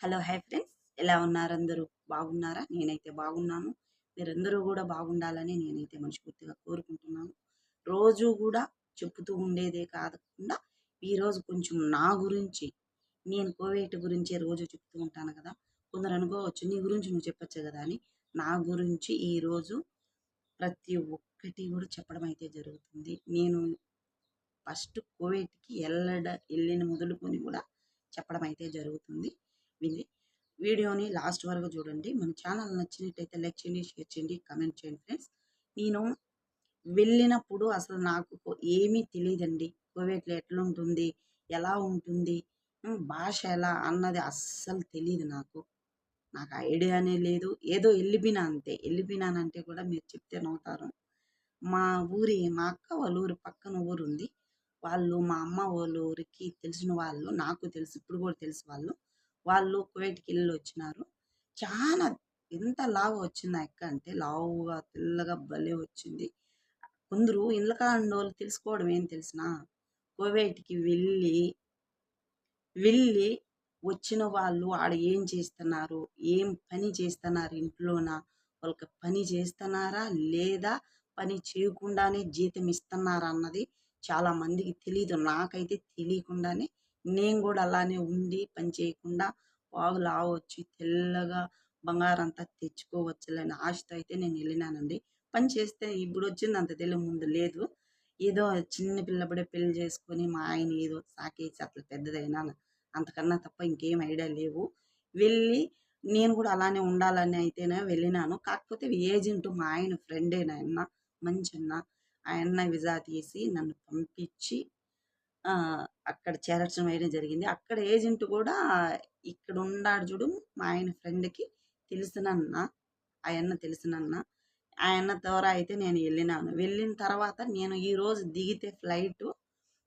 Hello hi friends. ఎలా ఉన్నారు అందరూ బాగున్నారా? నేనైతే బాగున్నాను. మీరందరూ కూడా బాగుండాలని నేనైతే మనస్ఫూర్తిగా కోరుకుంటున్నాను. రోజు కూడా చెప్తూ ఉండేదే కాకుండా ఈరోజు కొంచెం నా గురించి నేను కోవిడ్ గురించి రోజు చెప్తూ ఉంటాను కదా. కొందరు అనుకోవచ్చు నీ గురించి నువ్వు చెప్పచ్చు కదా అని. నా గురించి ఈరోజు ప్రతి ఒక్కటి కూడా చెప్పడం అయితే జరుగుతుంది. నేను ఫస్ట్ కోవిడ్కి వెళ్ళడ వెళ్ళిన మొదలుకొని కూడా చెప్పడం అయితే జరుగుతుంది. విని వీడియోని లాస్ట్ వరకు చూడండి. మన ఛానల్ నచ్చినట్టయితే లైక్ చేయండి షేర్ చేయండి కమెంట్ చేయండి ఫ్రెండ్స్. నేను వెళ్ళినప్పుడు అసలు నాకు ఏమీ తెలియదండి కోవిడ్లో ఎట్లుంటుంది ఎలా ఉంటుంది భాష ఎలా అన్నది అస్సలు తెలియదు నాకు. నాకు ఐడియానే లేదు. ఏదో వెళ్ళిపోయినా అంతే. వెళ్ళిపోయినానంటే కూడా మీరు చెప్తే నవ్వుతారు. మా ఊరి మా అక్క వాళ్ళ ఊరి పక్కన ఊరు ఉంది వాళ్ళు మా అమ్మ వాళ్ళ ఊరికి తెలిసిన వాళ్ళు నాకు తెలుసు ఇప్పుడు కూడా తెలుసు వాళ్ళు. వాళ్ళు కువైట్కి వెళ్ళి వచ్చినారు. చాలా ఎంత లావు వచ్చింది ఆ ఎక్క అంటే లావుగా తెల్లగా భలే వచ్చింది. కొందరు ఇళ్ళ వాళ్ళు తెలుసుకోవడం ఏం తెలిసిన కువైట్కి వెళ్ళి వెళ్ళి వచ్చిన వాళ్ళు ఆడ ఏం చేస్తున్నారు ఏం పని చేస్తున్నారు ఇంట్లోన? వాళ్ళకి పని చేస్తున్నారా లేదా పని చేయకుండానే జీతం ఇస్తున్నారా అన్నది చాలా మందికి తెలియదు నాకైతే తెలియకుండానే నేను కూడా అలానే ఉండి పని చేయకుండా వాగు లావు వచ్చి తెల్లగా బంగారం అంతా తెచ్చుకోవచ్చులని ఆశతో అయితే నేను వెళ్ళినానండి. పని చేస్తే ఇప్పుడు వచ్చింది అంత తెలియ ముందు లేదు. ఏదో చిన్న పిల్లబడే పెళ్ళి చేసుకొని మా ఆయన ఏదో సాకేసి అట్లా పెద్దదైనా అంతకన్నా తప్ప ఇంకేం ఐడియా లేవు. వెళ్ళి నేను కూడా అలానే ఉండాలని అయితేనే వెళ్ళినాను. కాకపోతే ఏజెంట్ మా ఆయన ఫ్రెండే నాయన మంచి అన్న. ఆయన విజా తీసి నన్ను పంపించి అక్కడ చేరచడం వేయడం జరిగింది. అక్కడ ఏజెంట్ కూడా ఇక్కడ ఉన్నాడు చూడు మా ఆయన ఫ్రెండ్కి తెలిసినన్న ఆయన తెలిసినన్న ఆయన ద్వారా అయితే నేను వెళ్ళినాను. వెళ్ళిన తర్వాత నేను ఈరోజు దిగితే ఫ్లైట్.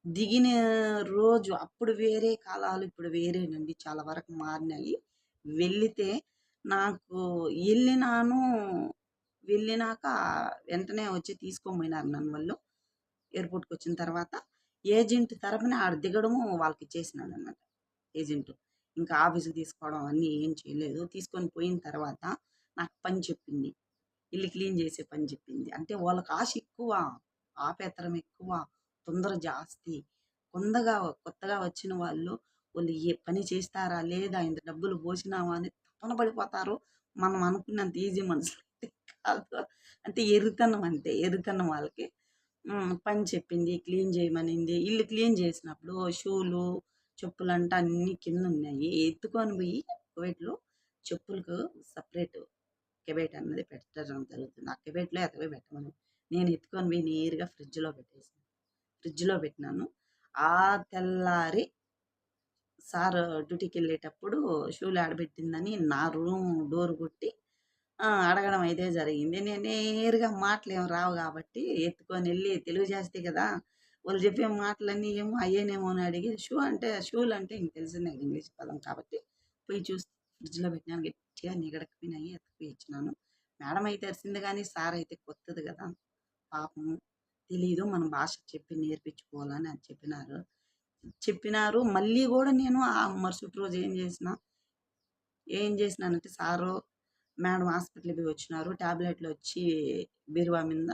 దిగిన రోజు అప్పుడు వేరే కాలాలు ఇప్పుడు వేరేనండి. చాలా వరకు మారినాయి. వెళితే నాకు వెళ్ళినాను వెళ్ళినాక వెంటనే వచ్చి తీసుకొని నన్ను వాళ్ళు. ఎయిర్పోర్ట్కి వచ్చిన తర్వాత ఏజెంట్ తరపున ఆడ దిగడము వాళ్ళకి ఇచ్చేసినాడు అనమాట ఏజెంట్. ఇంకా ఆఫీస్కి తీసుకోవడం అన్నీ ఏం చేయలేదు. తీసుకొని పోయిన తర్వాత నాకు పని చెప్పింది. ఇల్లు క్లీన్ చేసే పని చెప్పింది. అంటే వాళ్ళకి ఆశ ఎక్కువ ఆపేతరం ఎక్కువ తొందర జాస్తి. కొందగా కొత్తగా వచ్చిన వాళ్ళు వాళ్ళు ఏ పని చేస్తారా లేదా ఇంత డబ్బులు పోసినామా అని తపన పడిపోతారు. మనం అనుకున్నంత ఈజీ మనసు కాదు. అంటే ఎరుతనం అంతే ఎరుతనం వాళ్ళకి. పని చెప్పింది క్లీన్ చేయమనింది. ఇల్లు క్లీన్ చేసినప్పుడు షూలు చెప్పులు అంటే అన్నీ కింద ఉన్నాయి ఎత్తుకొని పోయి కువైట్లో చెప్పులకు సపరేట్ కెబెట్ అన్నది పెట్టడం జరుగుతుంది. ఆ కెబెట్లో ఎతకపోయి పెట్టమని. నేను ఎత్తుకొని పోయి నేరుగా ఫ్రిడ్జ్లో పెట్టేసాను. ఫ్రిడ్జ్లో పెట్టినాను. ఆ తెల్లారి సార్ డ్యూటీకి వెళ్ళేటప్పుడు షూలు ఆడబెట్టిందని నా రూమ్ డోర్ కొట్టి అడగడం అయితే జరిగింది. నేను నేరుగా మాటలు ఏమి రావు కాబట్టి ఎత్తుకొని వెళ్ళి తెలుగు చేస్తే కదా! వాళ్ళు చెప్పే మాటలన్నీ ఏమో అయ్యేనేమో అని అడిగి షూ అంటే షూలు అంటే ఇంక తెలిసిందే ఇంగ్లీష్ పదం కాబట్టి పోయి చూసి ఫ్రిడ్జ్లో పెట్టినాను. గట్టిగా నిగడకపోయినాయి ఎత్తుకుపోయి ఇచ్చినాను మేడం అయితే తెరిసింది కానీ సార్ అయితే కొత్తది కదా! పాపం తెలీదు మన భాష చెప్పి నేర్పించుకోవాలని అని చెప్పినారు. చెప్పినారు. మళ్ళీ కూడా నేను ఆ మరుసటి రోజు ఏం చేసిన ఏం చేసినానంటే సారు మేడం హాస్పిటల్కి పోయి వచ్చినారు. టాబ్లెట్లు వచ్చి బీరువా మీద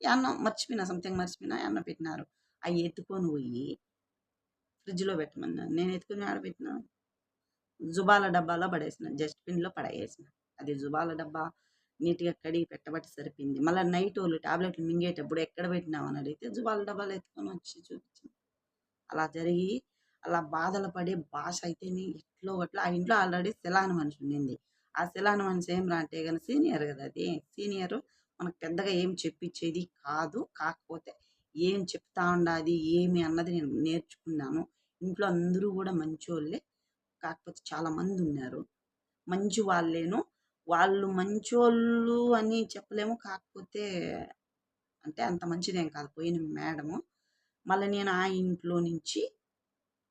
అన్నం మర్చిపోయినా సంథింగ్ మర్చిపోయినా అన్నం పెట్టినారు. అవి ఎత్తుకొని పోయి ఫ్రిడ్జ్లో పెట్టమన్నాను నేను ఎత్తుకొని ఆడ పెట్టిన జుబాల డబ్బాలో పడేసిన డస్ట్బిన్లో పడేసిన. అది జుబాల డబ్బా నీట్గా కడిగి పెట్టబట్టి సరిపోయింది. మళ్ళీ నైట్ వాళ్ళు టాబ్లెట్లు మింగేటప్పుడు ఎక్కడ పెట్టినావు అని అడిగితే జుబాల డబ్బాలు ఎత్తుకొని వచ్చి చూపించింది అలా జరిగి అలా బాధలు పడే భాష అయితేనే ఎట్లో అట్లా ఆ ఇంట్లో ఆల్రెడీ సెలాన్ మనిషి ఉండింది. ఆ శిలాను మనిషి ఏం అంటే కానీ సీనియర్ కదా అది. సీనియర్ మనకు పెద్దగా ఏం చెప్పించేది కాదు. కాకపోతే ఏం చెప్తా ఉండాది ఏమి అన్నది నేను నేర్చుకున్నాను. ఇంట్లో అందరూ కూడా మంచోళ్ళే. కాకపోతే చాలా మంది ఉన్నారు. మంచి వాళ్ళేను. వాళ్ళు మంచోళ్ళు అని చెప్పలేము. కాకపోతే అంటే అంత మంచిదేం కాదు. పోయిన మేడము. మళ్ళీ నేను ఆ ఇంట్లో నుంచి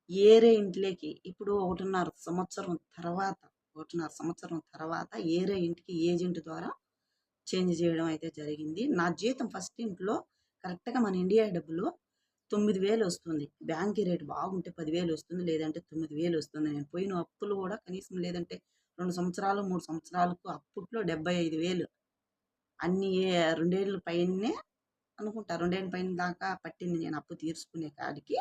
ఏరే ఇంట్లోకి ఇప్పుడు ఒకటిన్నర సంవత్సరం తర్వాత ఒకటిన్నర సంవత్సరం తర్వాత ఏరే ఇంటికి ఏజెంట్ ద్వారా చేంజ్ చేయడం అయితే జరిగింది. నా జీతం ఫస్ట్ ఇంట్లో కరెక్ట్గా మన ఇండియా డబ్బులు తొమ్మిది వేలు వస్తుంది. బ్యాంక్ రేట్ బాగుంటే పదివేలు వస్తుంది లేదంటే తొమ్మిది వేలు వస్తుంది. నేను పోయిన అప్పులు కూడా కనీసం లేదంటే రెండు సంవత్సరాలు మూడు సంవత్సరాలకు అప్పట్లో డెబ్బై ఐదు వేలు. అన్ని రెండేళ్ళ పైనే అనుకుంటా రెండేళ్ళ పైన దాకా పట్టింది నేను అప్పు తీర్చుకునే కాడికి.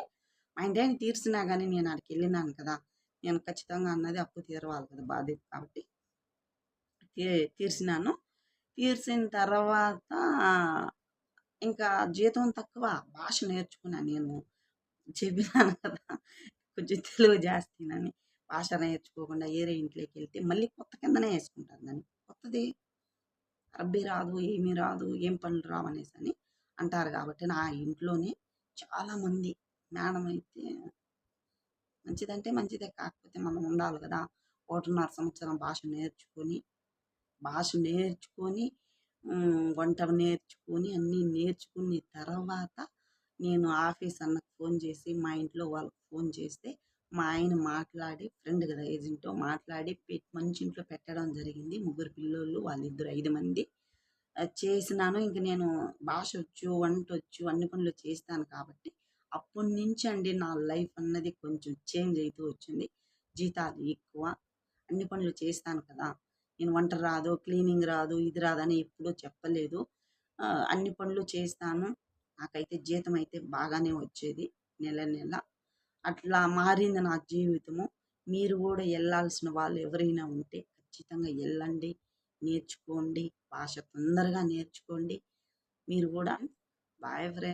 మా ఇంటిని తీర్చినా కానీ నేను ఆడికి వెళ్ళినాను కదా. నేను ఖచ్చితంగా అన్నది అప్పు తీరవాలి కదా బాధ్యత కాబట్టి. తీ- తీర్చినాను తీర్చిన తర్వాత ఇంకా జీతం తక్కువ భాష నేర్చుకున్నా నేను. చెప్పినాను కదా. కొంచెం తెలుగు జాస్తినని భాష నేర్చుకోకుండా ఏరే ఇంట్లోకి వెళ్తే మళ్ళీ కొత్త కిందనే వేసుకుంటాను దాన్ని. కొత్తది అరబ్బీ రాదు ఏమీ రాదు ఏం పనులు రావనేసి అని అంటారు కాబట్టి నా ఇంట్లోనే చాలామంది మేడం అయితే మంచిదంటే మంచిదే. కాకపోతే మనం ఉండాలి కదా. ఒకటిన్నర సంవత్సరం భాష నేర్చుకొని భాష నేర్చుకొని వంట నేర్చుకొని అన్నీ నేర్చుకున్న తర్వాత నేను ఆఫీస్ అన్నకు ఫోన్ చేసి మా ఇంట్లో వాళ్ళకి ఫోన్ చేస్తే మా ఆయన మాట్లాడి ఫ్రెండ్ కదా ఏజెంట్తో మాట్లాడి మంచి ఇంట్లో పెట్టడం జరిగింది. ముగ్గురు పిల్లోళ్ళు వాళ్ళిద్దరు ఐదు మంది. అది చేసినాను. ఇంక నేను భాష వచ్చు వంట వచ్చు అన్ని పనులు చేస్తాను కాబట్టి అప్పటి నుంచి అండి నా లైఫ్ అన్నది కొంచెం చేంజ్ అవుతూ వచ్చింది. జీతాలు ఎక్కువ అన్ని పనులు చేస్తాను కదా. నేను వంట రాదు క్లీనింగ్ రాదు ఇది రాదని ఎప్పుడూ చెప్పలేదు. అన్ని పనులు చేస్తాను. నాకైతే జీతం అయితే బాగానే వచ్చేది నెల నెల. అట్లా మారింది నా జీవితము. మీరు కూడా వెళ్ళాల్సిన వాళ్ళు ఎవరైనా ఉంటే ఖచ్చితంగా వెళ్ళండి నేర్చుకోండి. భాష తొందరగా నేర్చుకోండి. మీరు కూడా బాయ్ ఫ్రెండ్